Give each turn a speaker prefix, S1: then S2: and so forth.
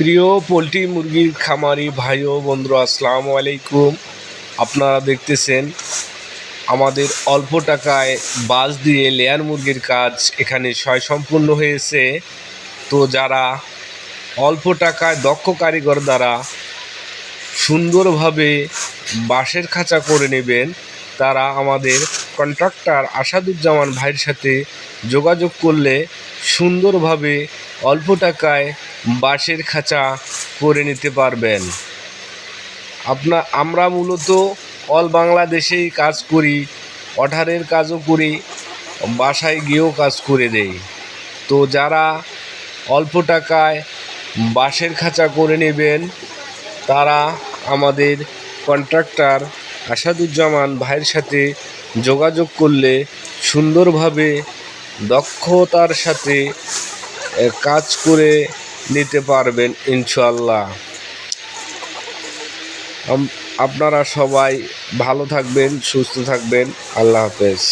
S1: প্রিয় পোলট্রি মুরগির খামারি ভাই ও বন্ধুরা, আসসালামু আলাইকুম। আপনারা দেখতেছেন আমাদের অল্প টাকায় বাস দিয়ে লেয়ার মুরগির কাজ এখানে স্বয় সম্পূর্ণ হয়েছে। তো যারা অল্প টাকায় দক্ষ কারিগর দ্বারা সুন্দরভাবে বাঁশের খাঁচা করে নেবেন, তারা আমাদের কন্ট্রাক্টর আসাদুজ্জামান ভাইয়ের সাথে যোগাযোগ করলে সুন্দরভাবে অল্প টাকায় বাঁশের খাঁচা করে নিতে পারবেন। আপনা, আমরা মূলত অল বাংলাদেশেই কাজ করি অর্ডারের কাজও করি, বাসায় গিয়েও কাজ করে দেই। তো যারা অল্প টাকায় বাঁশের খাঁচা করে নেবেন, তারা আমাদের কন্ট্রাক্টর আসাদুজ্জামান ভাইয়ের সাথে যোগাযোগ করলে সুন্দরভাবে দক্ষতার সাথে কাজ করে নিতে পারবেন ইনশাল্লাহ আপনারা সবাই ভালো থাকবেন, সুস্থ থাকবেন। আল্লাহ হাফেজ।